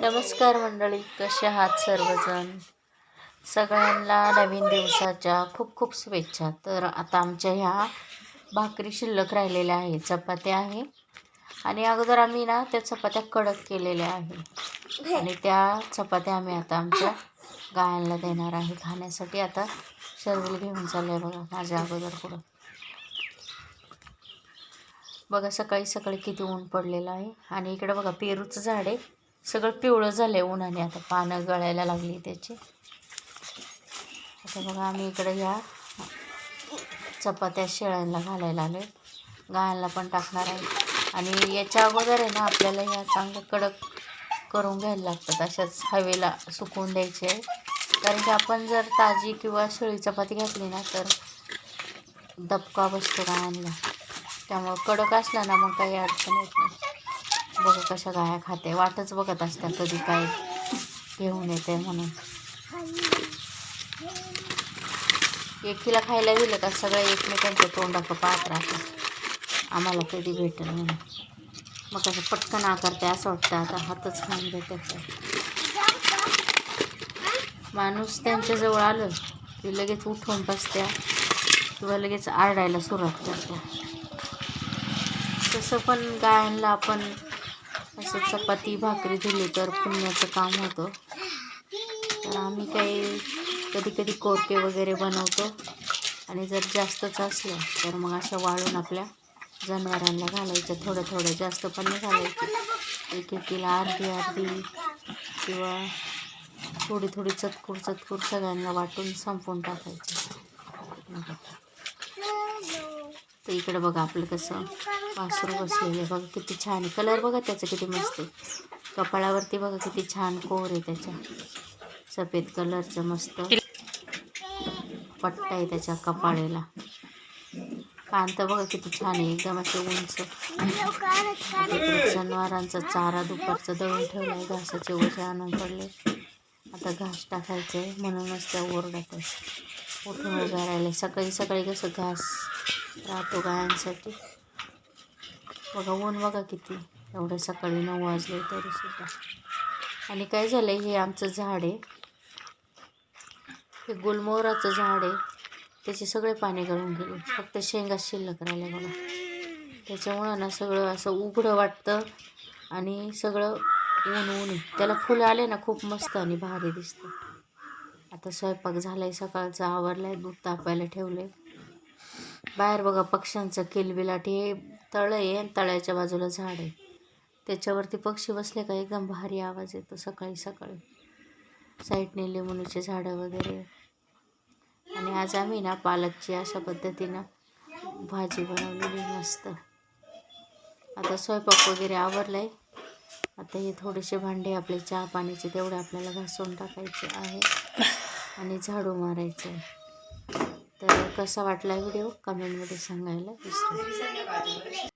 नमस्कार मंडळी कसे आहात सर्वजण? सगळ्यांना नवीन दिवसाच्या खूप खूप शुभेच्छा. तर आता आमच्या ह्या भाकरी शिल्लक राहिलेल्या आहे चपात्या आहे. आणि अगोदर आम्ही ना त्या चपात्या कडक केलेल्या आहे. आणि त्या चपात्या आम्ही आता आमच्या गायांना देणार आहे. खाण्यासाठी आता शर्वल घेऊन चालले आहे बघा माझ्या अगोदर पुढं. बघा सकाळी सकाळी किती ऊन पडलेलं आहे. आणि इकडं बघा पेरूचं झाड आहे. सगळं पिवळं झालं आहे उन्हाने. आता पानं गळायला लागली त्याची. आता बघा आम्ही इकडे ह्या चपात्या शेळ्यांना घालायला आलो आहे गायांना पण टाकणार आहे. आणि याच्या अगोदर आहे ना आपल्याला ह्या चांगलं कडक करून घ्यायला लागतात. अशाच हवेला सुकवून द्यायचे आहे. कारण की आपण जर ताजी किंवा शेळी चपाती घातली ना तर दबका बसतो गायांना. त्यामुळं कडक असला ना मग काही अडचण येत नाही. बघा कशा गाया खाते. वाटच बघत असतात कधी काय घेऊन येते म्हणून. एकीला खायला दिलं का सगळ्या एकमेकांच्या तोंडाकडं पाहत राहतात. आम्हाला कधी भेटेल म्हणून मग कसं पटकन आकारते असं वाटतं. आता हातच खाऊन देते. माणूस त्यांच्याजवळ आलं की लगेच उठून बसत्या किंवा लगेच आरडायला सुरुवात करत्या. तसं पण गायांना आपण असं चपाती भाकरी दिली तर पुण्याचं काम होतं. तर आम्ही काही कधी कधी कोरके वगैरे बनवतो. आणि जर जास्तच असलं तर मग अशा वाळून आपल्या जनावरांना घालायचं. थोडं थोडं जास्त पण नाही घालायचं. एक एकीला अर्धी अर्धी किंवा थोडी थोडी चतकूर चतकूर सगळ्यांना वाटून संपवून टाकायचं. तर इकडं बघा आपलं कसं वासरू बसलेले बघा किती छान आहे कलर बघा त्याचं किती मस्त आहे कपाळावरती बघा किती छान कोर आहे त्याच्या सफेद कलरचं मस्त पट्टा आहे त्याच्या कपाळेला कांत बघा किती छान आहे एकदम असे उंच जनावरांचा चारा दुपारचं दळून ठेवलं आहे घासाचे ओझे आणून पडले आता घास टाकायचं आहे म्हणूनच त्या ओरडत आहे उठून उभ्या राहिले सकाळी सकाळी कसं घास राहतो गायांसाठी बघा ऊन बघा किती. एवढं सकाळी नऊ वाजले तरीसुद्धा आणि काय झालं आहे हे आमचं झाड आहे. हे गुलमोहराचं झाड आहे. त्याचे सगळे पाणी गळून गेले. फक्त शेंगा शिल्लक राहिल्या बघा. त्याच्यामुळं ना सगळं असं उघडं वाटतं आणि सगळं ऊन ऊन त्याला फुलं आले ना खूप मस्त आणि भारी दिसतं. आता स्वयंपाक झाला आहे सकाळचा आवरला आहे दूध तापायला ठेवलं आहे बाहेर बघा पक्ष्यांचं किलबिलाट हे तळं आहे आणि तळ्याच्या बाजूला झाड आहे. त्याच्यावरती पक्षी बसले का एकदम भारी आवाज येतो सकाळी सकाळी. साईडने लिंबूचे झाडं वगैरे. आणि आज आम्ही ना पालकची अशा पद्धतीनं भाजी बनवलेली मस्त. आता स्वयंपाक वगैरे आवरला आहे आता हे थोडेसे भांडे आपले चहा पाण्याचे तेवढे आपल्याला घासून टाकायचे आहे. आणि झाडू मारायचं आहे. तर कसा वाटला व्हिडिओ? कमेंटमध्ये सांगायला विसरू